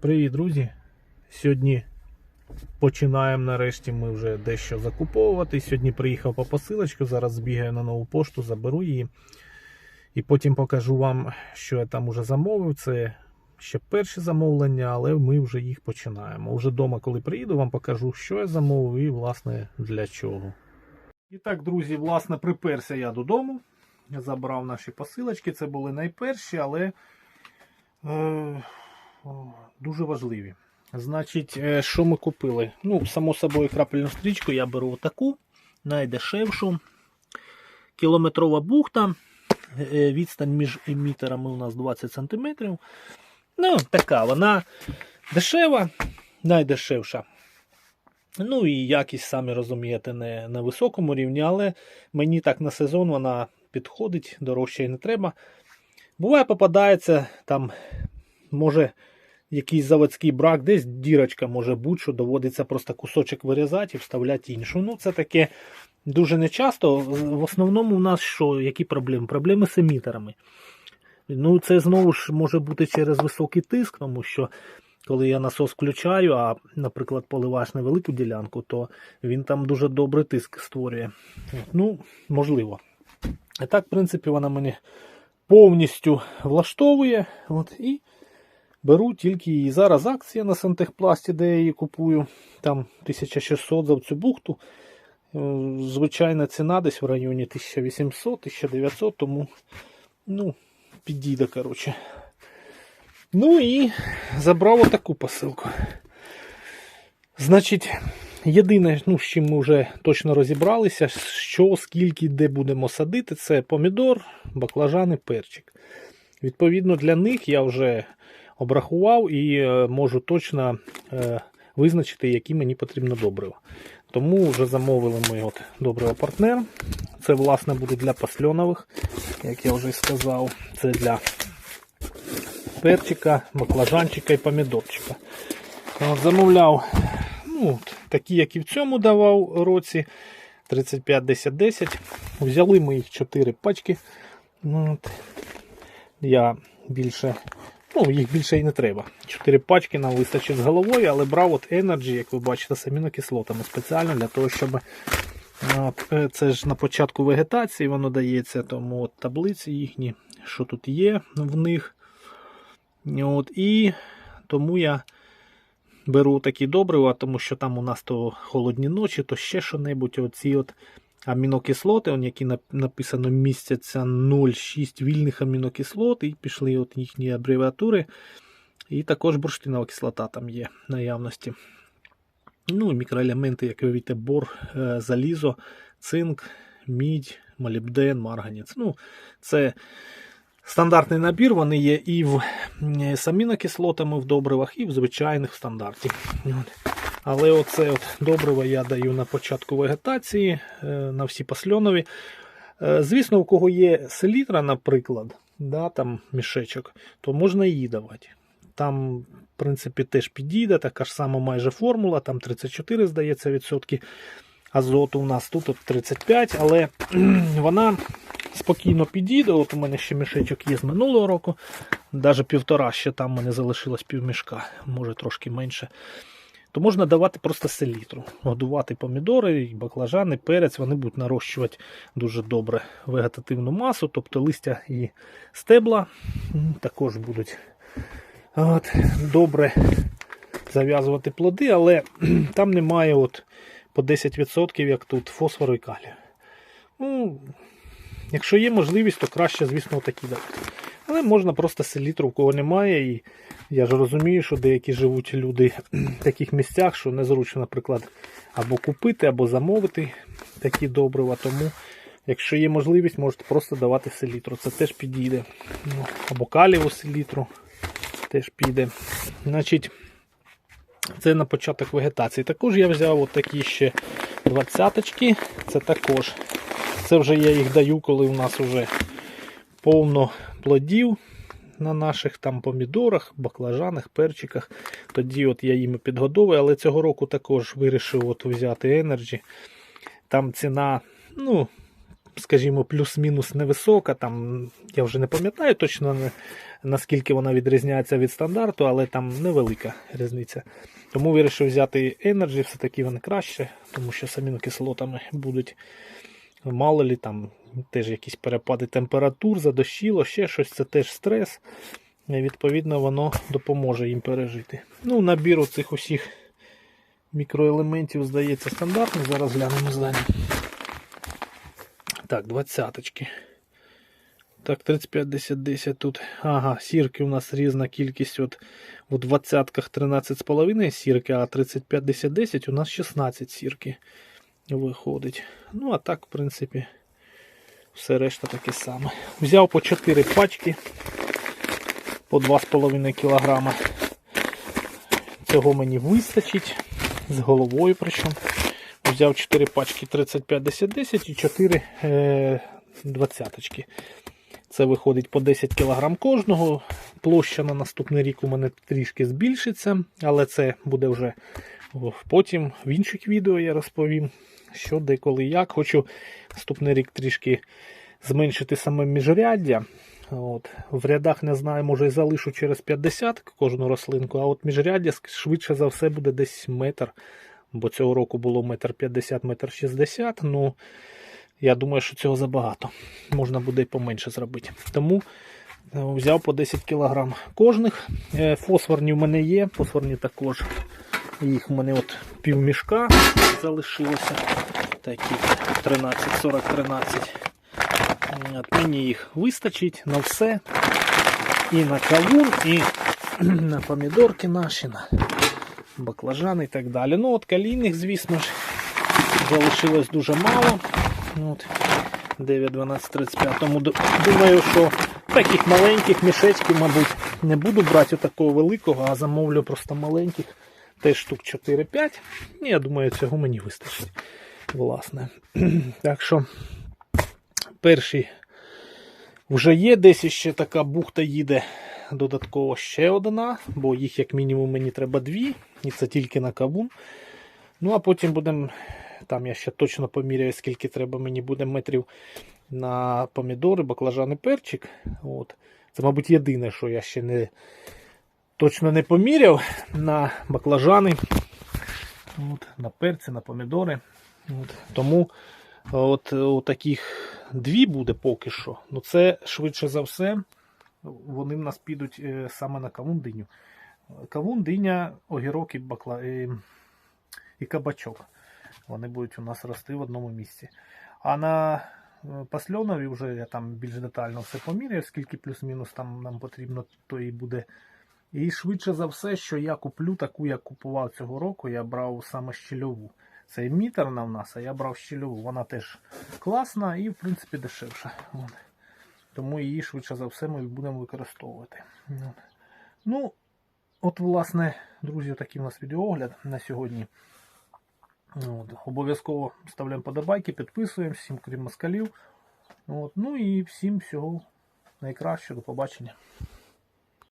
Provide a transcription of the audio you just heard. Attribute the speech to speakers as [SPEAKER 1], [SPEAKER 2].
[SPEAKER 1] Привіт, друзі! Сьогодні починаємо нарешті ми вже дещо закуповувати. Сьогодні приїхав по посилочку, зараз збігаю на нову пошту, заберу її. І потім покажу вам, що я там уже замовив. Це ще перші замовлення, але ми вже їх починаємо. Уже вдома, коли приїду, вам покажу, що я замовив і, власне, для чого. І так, друзі, власне, приперся я додому. Забрав наші посилочки. Це були найперші, але. Е, дуже важливі. Значить, е, що ми купили? Ну, само собою, крапельну стрічку я беру таку, найдешевшу. Кілометрова бухта. Е, Відстань між емітерами у нас 20 см. Ну, така вона дешева, найдешевша. Ну і якість, самі розумієте, не на високому рівні, але мені так на сезон вона підходить, дорожче і не треба. Буває, попадається там, може, якийсь заводський брак, десь дірочка може бути, що доводиться просто кусочок вирізати і вставляти іншу. Ну, це таке дуже нечасто. В основному у нас що, які проблеми? Проблеми з емітерами. Ну, це знову ж може бути через високий тиск, тому що коли я насос включаю, а, наприклад, поливаєш невелику ділянку, то він там дуже добрий тиск створює. Ну, можливо. І так, в принципі, вона мене повністю влаштовує. От, і беру тільки її. Зараз акція на Сантехпласті, де я її купую. Там 1600 за цю бухту. Е, Звичайна ціна десь в районі 1800-1900, тому ну, підійде, коротше. Ну і забрав отаку посилку. Значить, єдине, ну, з чим ми вже точно розібралися, що, скільки, де будемо садити, це помідор, баклажани, перчик. Відповідно, для них я вже обрахував і е, можу точно е, визначити, які мені потрібно добрива. Тому вже замовили ми от добриво партнер. Це, власне, буде для пасльонових, як я вже сказав. Це для перчика, баклажанчика і помідорчика. Замовляв ну, такі, як і в цьому давав році. 35-10-10. Взяли ми їх 4 пачки. От. Я більше, ну, їх більше і не треба. 4 пачки нам вистачить з головою, але брав от Energy, як ви бачите, з амінокислотами спеціально для того, щоб е, це ж на початку вегетації воно дається, тому от таблиці їхні, що тут є в них. От, І тому я беру такі добрива, тому що там у нас то холодні ночі, то ще що-небудь. Оці от амінокислоти, он, які нап- написано містяться 0,6 вільних амінокислот, і пішли от їхні абревіатури. І також бурштинова кислота там є наявності. Ну мікроелементи, як ви бачите, бор, е, залізо, цинк, мідь, молібден, марганець. Ну, це стандартний набір, вони є і в м, з амінокислотами в добривах, і в звичайних в стандарті. Але оце от добриво я даю на початку вегетації, е, на всі пасльонові. Е, Звісно, у кого є селітра, наприклад, да, там мішечок, то можна її давати. Там, в принципі, теж підійде, така ж сама майже формула, там 34, здається, відсотки азоту у нас тут от 35, але вона спокійно підійде. От у мене ще мішечок є з минулого року, навіть півтора ще там мене залишилось півмішка, може трошки менше. То можна давати просто селітру. Годувати помідори, баклажани, перець, вони будуть нарощувати дуже добре вегетативну масу, тобто листя і стебла також будуть от, добре зав'язувати плоди, але там немає от по 10%, як тут, фосфору і калію. Ну, якщо є можливість, то краще, звісно, такі давати. Але можна просто селітру, в кого немає. І я ж розумію, що деякі живуть люди в таких місцях, що незручно, наприклад, або купити, або замовити такі добрива. Тому, якщо є можливість, можете просто давати селітру. Це теж підійде. Ну, або каліву селітру теж піде. Значить, це на початок вегетації. Також я взяв от такі ще двадцяточки. Це також. Це вже я їх даю, коли у нас вже повно плодів на наших там помідорах, баклажанах, перчиках. Тоді от я їм підгодовую, але цього року також вирішив от взяти Energy. Там ціна, ну, скажімо, плюс-мінус невисока. Там, я вже не пам'ятаю точно наскільки вона відрізняється від стандарту, але там невелика різниця. Тому вирішив взяти Energy, все-таки вони краще, тому що з амінокислотами будуть мало лі там теж якісь перепади температур, задощило, ще щось, це теж стрес. Відповідно, воно допоможе їм пережити. Ну, набір цих усіх мікроелементів, здається, стандартний. Зараз глянемо здані. Так, двадцяточки. Так, 35, 10, 10 тут. Ага, сірки у нас різна кількість. От у двадцятках 13,5 сірки, а 35, 10, 10 у нас 16 сірки виходить. Ну, а так, в принципі, все решта таке саме. Взяв по 4 пачки по 2,5 кг. Цього мені вистачить. З головою причому. Взяв 4 пачки 35, 10, 10 і 4 е, двадцяточки. Це виходить по 10 кг кожного. Площа на наступний рік у мене трішки збільшиться, але це буде вже потім в інших відео я розповім, що де коли як. Хочу наступний рік трішки зменшити саме міжряддя. От. В рядах не знаю, може і залишу через 50 кожну рослинку, а от міжряддя швидше за все буде десь метр. Бо цього року було метр 50, метр 60. Ну, я думаю, що цього забагато. Можна буде і поменше зробити. Тому е, взяв по 10 кг кожних. Е, Фосфорні в мене є, фосфорні також. Їх в мене от півмішка залишилося. Такі 13, 40, 13. Мені їх вистачить на все. І на кавун, і на помідорки наші, на баклажани і так далі. Ну от калійних, звісно ж, залишилось дуже мало. От, 9, 12, 35. Тому думаю, що таких маленьких мішечків, мабуть, не буду брати такого великого, а замовлю просто маленьких. Теж штук 4-5. І я думаю, цього мені вистачить. Власне. Так що перший вже є, десь ще така бухта їде додатково ще одна, бо їх як мінімум мені треба дві, і це тільки на кавун. Ну, а потім будемо, там я ще точно поміряю, скільки треба мені буде метрів на помідори, баклажани, перчик. От. Це, мабуть, єдине, що я ще не точно не поміряв на баклажани, от, на перці, на помідори. От. Тому от, у таких дві буде поки що. Ну це швидше за все. Вони в нас підуть е, саме на кавун диню. Кавун, диня, огірок і, бакла... і, кабачок. Вони будуть у нас рости в одному місці. А на е, пасльонові вже я там більш детально все поміряю, скільки плюс-мінус там нам потрібно, то і буде. І швидше за все, що я куплю таку, як купував цього року, я брав саме щільову. Це мітерна в нас, а я брав щільову. Вона теж класна і, в принципі, дешевша. Тому її швидше за все ми будемо використовувати. Ну, от, власне, друзі, такий у нас відеоогляд на сьогодні. От. Обов'язково ставляємо подобайки, підписуємося, всім крім москалів. От. Ну і всім всього найкращого. До побачення.